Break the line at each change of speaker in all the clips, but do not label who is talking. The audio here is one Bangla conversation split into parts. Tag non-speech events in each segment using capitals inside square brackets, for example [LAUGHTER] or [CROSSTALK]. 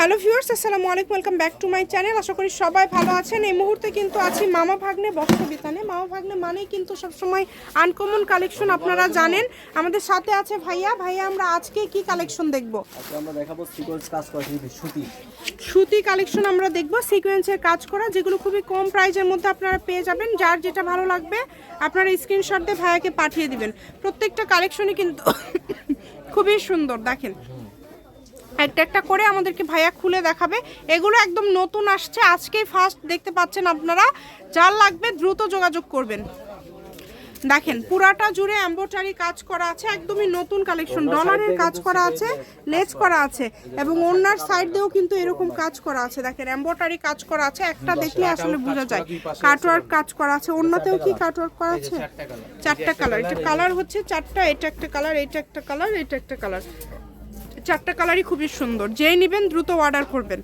হ্যালো ভিউয়ার্স আসসালামু আলাইকুম welcome back to my channel. আশা করি সবাই ভালো আছেন। এই মুহূর্তে কিন্তু আছি মামা ভাগ্নে বস্ত্র বিতানে মামা ভাগ্নে মানেই কিন্তু সবসময় আনকমন কালেকশন আপনারা জানেন। আমাদের সাথে আছে ভাইয়া। ভাইয়া আমরা আজকে কি কালেকশন দেখব?
আজকে আমরা দেখাবো সিকোয়েন্স কাজ করা সুতি।
সুতি কালেকশন আমরা দেখব সিকোয়েন্সের কাজ করা যেগুলো খুবই কম প্রাইজের মধ্যে আপনারা পেয়ে যাবেন। যার যেটা ভালো লাগবে আপনারা স্ক্রিনশট দিয়ে ভাইয়াকে পাঠিয়ে দিবেন। প্রত্যেকটা কালেকশনই কিন্তু [COUGHS] খুবই সুন্দর দেখেন। একটা একটা করে আমাদেরকে ভাইয়া খুলে দেখাবে। এগুলো একদম নতুন আসছে। আজকেই ফার্স্ট দেখতে পাচ্ছেন আপনারা। যার লাগবে দ্রুত যোগাযোগ করবেন। দেখেন পুরাটা জুড়ে এম্বোটারি কাজ করা আছে। একদমই নতুন কালেকশন ডলারের কাজ করা আছে লেজ করা আছে। এবং ওনার সাইড দিয়েও কিন্তু এরকম কাজ করা আছে। দেখেন এম্বোটারি কাজ করা আছে। একটা দেখলে আসলে বোঝা যায়। কাটওয়ার্ক কাজ করা আছে। অন্যতেও কি কাটওয়ার্ক করা আছে? চারটা কালার এটা কালার হচ্ছে চারটা এটা একটা কালার এটা একটা কালার এটা একটা কালার চারটা কালারই খুবই সুন্দর। যেই নেবেন দ্রুত অর্ডার করবেন।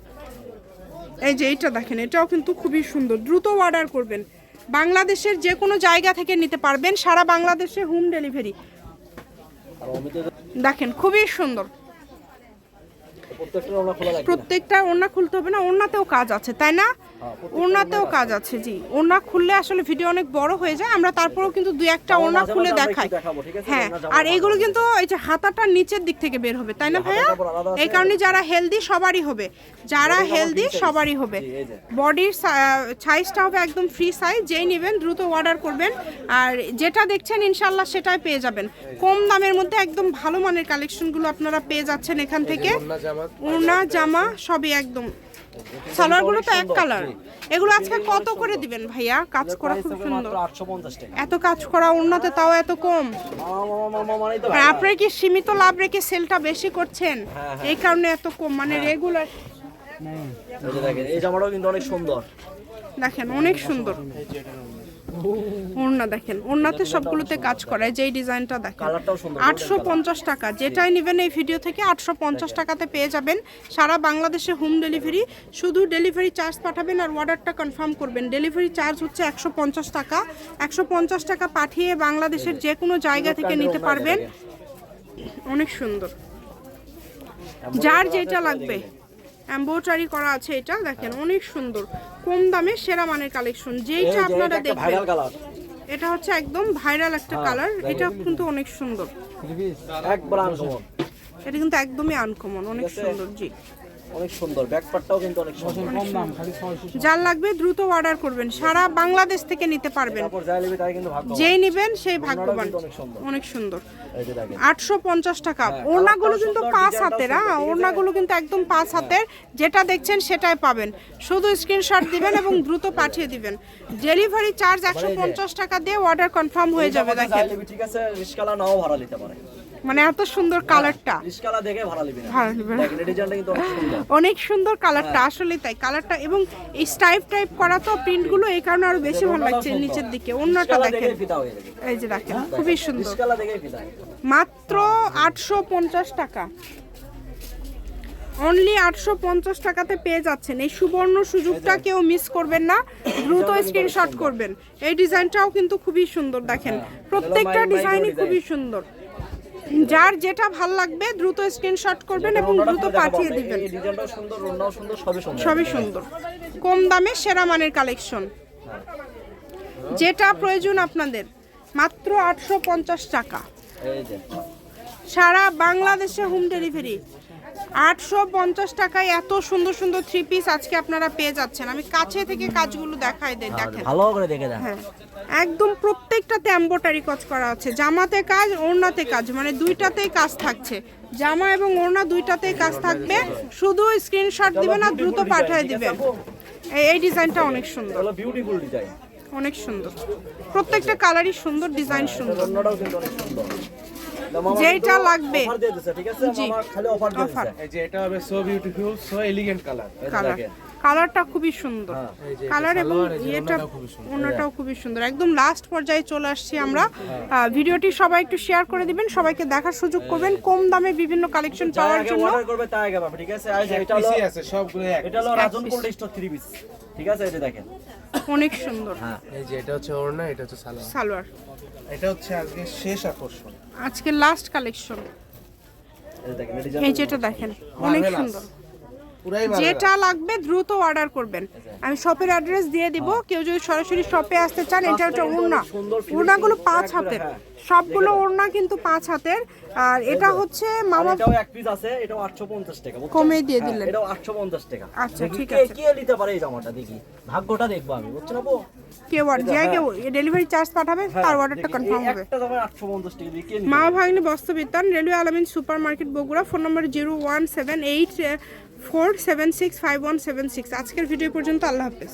এই যে এইটা দেখেন, এটাও কিন্তু খুবই সুন্দর। দ্রুত অর্ডার করবেন। বাংলাদেশের যে কোনো জায়গা থেকে নিতে পারবেন, সারা বাংলাদেশে হোম ডেলিভারি দেখেন, খুবই সুন্দর।
প্রত্যেকটা
ওড়না খুলতে হবে না ওড়নাতেও কাজ আছে তাই না? ওড়নাতেও কাজ আছে। জি। ওড়না খুললে আসলে ভিডিও অনেক বড় হয়ে যায় আমরা তারপরেও কিন্তু দুই একটা ওড়না খুলে দেখাই? হ্যাঁ আর এগুলো কিন্তু এই যে হাতাটা নিচের দিক থেকে বের হবে তাই না ভাইয়া। এই কারণে যারা হেলদি সবারই হবে যারা হেলদি সবারই হবে। বডির সাইজটা হবে একদম ফ্রি সাইজ যেই নেবেন দ্রুত অর্ডার করবেন। আর যেটা দেখছেন ইনশাল্লাহ সেটাই পেয়ে যাবেন। কম দামের মধ্যে একদম ভালো মানের কালেকশনগুলো আপনারা পেয়ে যাচ্ছেন এখান থেকে। ওড়না জামা সবই একদম। সালোয়ারগুলো তো এক কালার। এগুলো আজকে কত করে দিবেন ভাইয়া? কাজ করা খুব সুন্দর।
মাত্র 850 টাকা।
এত কাজ করা উন্নতে তাও এত কম। আপনারা কি সীমিত লাভ রেখে সেলটা বেশি করছেন?
হ্যাঁ,
এই কারণে এত কম। মানে রেগুলার
এই যে দেখেন এই জামাটাও কিন্তু অনেক সুন্দর।
দেখেন অনেক সুন্দর। ওড়না দেখেন ওড়নাতে সবগুলোতে কাজ করা যেই ডিজাইনটা দেখেন। আটশো পঞ্চাশ টাকা যেটাই নেবেন এই ভিডিও থেকে আটশো পঞ্চাশ টাকাতে পেয়ে যাবেন। সারা বাংলাদেশে হোম ডেলিভারি শুধু ডেলিভারি চার্জ পাঠাবেন আর অর্ডারটা কনফার্ম করবেন। ডেলিভারি চার্জ হচ্ছে একশো পঞ্চাশ টাকা। একশো পঞ্চাশ টাকা পাঠিয়ে বাংলাদেশের যে কোনো জায়গা থেকে নিতে পারবেন। অনেক সুন্দর। যার যেটা লাগবে। এম্বোটারি করা আছে এটা দেখেন অনেক সুন্দর। কম দামে সেরা মানের কালেকশন যেইটা আপনারা দেখবেন। এটা হচ্ছে একদম ভাইরাল একটা কালার এটা কিন্তু অনেক সুন্দর। এটা কিন্তু একদমই আনকমন অনেক সুন্দর জি।
অনেক সুন্দর। ব্যাক কিন্তু অনেক সুন্দর।
যার লাগবে দ্রুত অর্ডার করবেন। সারা বাংলাদেশ থেকে নিতে পারবেন।
যাই
নেবেন সেই ভাগ্যবান।
অনেক সুন্দর।
অনেক সুন্দর।
এই যে দেখেন।
আটশো পঞ্চাশ টাকা। ওড়নাগুলো কিন্তু পাঁচ হাতের হ্যাঁ ওড়নাগুলো কিন্তু একদম পাঁচ হাতের। যেটা দেখছেন সেটাই পাবেন। শুধু স্ক্রিনশট দিবেন এবং দ্রুত পাঠিয়ে দিবেন। ডেলিভারি চার্জ একশো পঞ্চাশ টাকা দিয়ে অর্ডার কনফার্ম হয়ে যাবে দেখেন।
ঠিক আছে? রিস্কালা নাও ভাড়া নিতে পারে।
মানে এত সুন্দর কালারটা
দেখে ডিজাইনটা কিন্তু অনেক সুন্দর।
কালারটা আসলে তাই। কালারটা এবং এই স্টাইপ টাইপ করা তো প্রিন্টগুলো এই কারণে আরও বেশি ভালো লাগছে নিচের দিকে। অন্যটা দেখেন।
হয়ে
এই যে দেখেন খুবই সুন্দর। মাত্র আটশো পঞ্চাশ টাকা। অনলি আটশো পঞ্চাশ টাকাতে পেয়ে যাচ্ছেন। এই সুবর্ণ সুযোগটা কেউ মিস করবেন না। দ্রুত স্ক্রিনশট করবেন। এই ডিজাইনটাও কিন্তু খুবই সুন্দর দেখেন। প্রত্যেকটা ডিজাইনই
ডিজাইন।
খুবই সুন্দর। যার যেটা ভালো লাগবে দ্রুত স্ক্রিনশট করবেন এবং দ্রুত পাঠিয়ে দিবেন।
সবই সুন্দর।
কম দামে সেরা মানের কালেকশন যেটা প্রয়োজন আপনাদের মাত্র আটশো পঞ্চাশ টাকা। সারা বাংলাদেশে হোম ডেলিভারি আটশো পঞ্চাশ টাকায় এত সুন্দর সুন্দর থ্রি পিস আজকে আপনারা পেয়ে যাচ্ছেন। আমি কাছে থেকে কাজগুলো দেখাই দেয় দেখেন।
ভালো করে দেখে দেন।
হ্যাঁ একদম প্রত্যেকটাতে এম্বোটারি কাজ করা আছে। জামাতে কাজ ওড়নাতে কাজ মানে দুইটাতেই কাজ থাকছে। জামা এবং ওড়না দুইটাতেই কাজ থাকবে। শুধু স্ক্রিনশট দিবেন আর দ্রুত পাঠিয়ে দিবেন। এই- ডিজাইনটা অনেক সুন্দর।
বিউটিফুল ডিজাইন
অনেক সুন্দর। প্রত্যেকটা কালারই সুন্দর ডিজাইন সুন্দর। যেইটা লাগবে।
অফার দিয়ে দিছে ঠিক আছে। মামা খালি অফার দিয়ে দিছে
এই যে এটা হবে so beautiful so elegant colour
দেখেন।
কালারটা খুবই সুন্দর।
হ্যাঁ।
কালার এবং
সালোয়ার, এই যে
ইয়েটা
খুবই সুন্দর।
ওনাটাও খুবই সুন্দর। একদম লাস্ট পর্যায়ে চলে আসছি আমরা। ভিডিওটি সবাই একটু শেয়ার করে দিবেন সবাইকে দেখার সুযোগ করবেন কম দামে বিভিন্ন কালেকশন
যার
পাওয়ার জন্য।
করবে তাই আগে ঠিক আছে? এটা হলো
আছে সবগুলো এক
এটা হলো রাজন কোল্ড স্টোর 3 পিস ঠিক আছে? এই যে দেখেন।
অনেক সুন্দর।
হ্যাঁ।
এই যে এটা হচ্ছে ওড়না এটা হচ্ছে সালোয়ার।
সালোয়ার।
এটা হচ্ছে আজকে শেষ আকর্ষণ।
আজকে লাস্ট কালেকশন
এই যে দেখেন এই
যেটা দেখেন অনেক সুন্দর। যেটা লাগবে। দ্রুত অর্ডার করবেন। আমি শপের অ্যাড্রেস দিয়ে দিব কেউ যদি সরাসরি শপে আসতে চান এটা হচ্ছে ওড়না। ওড়নাগুলো পাঁচ হাতের।
হ্যাঁ।
সবগুলো ওড়না কিন্তু পাঁচ হাতের। আর এটা হচ্ছে মামা
এটাও এক পিস আছে এটাও 850 টাকা বুঝছেন?
কমে দিয়ে
হ্যাঁ,
দিলেন।
এটাও 850 টাকা
আচ্ছা, ঠিক আছে।
কে নিতে পারে এই জামাটা দেখি ভাগ্যটা দেখব আমি বুঝছেন আপু
কেউ আর যে কেউ ডেলিভারি চার্জ পাঠাবে তার অর্ডারটা কনফার্ম হবে
একটা জামা 850 টাকা দিয়ে কে নিতে
মা? Bhagni Bastrabitan railway Alamin super market Bogura phone number zero one seven eight four seven six five one seven six আজকের ভিডিও পর্যন্ত আল্লাহ হাফেজ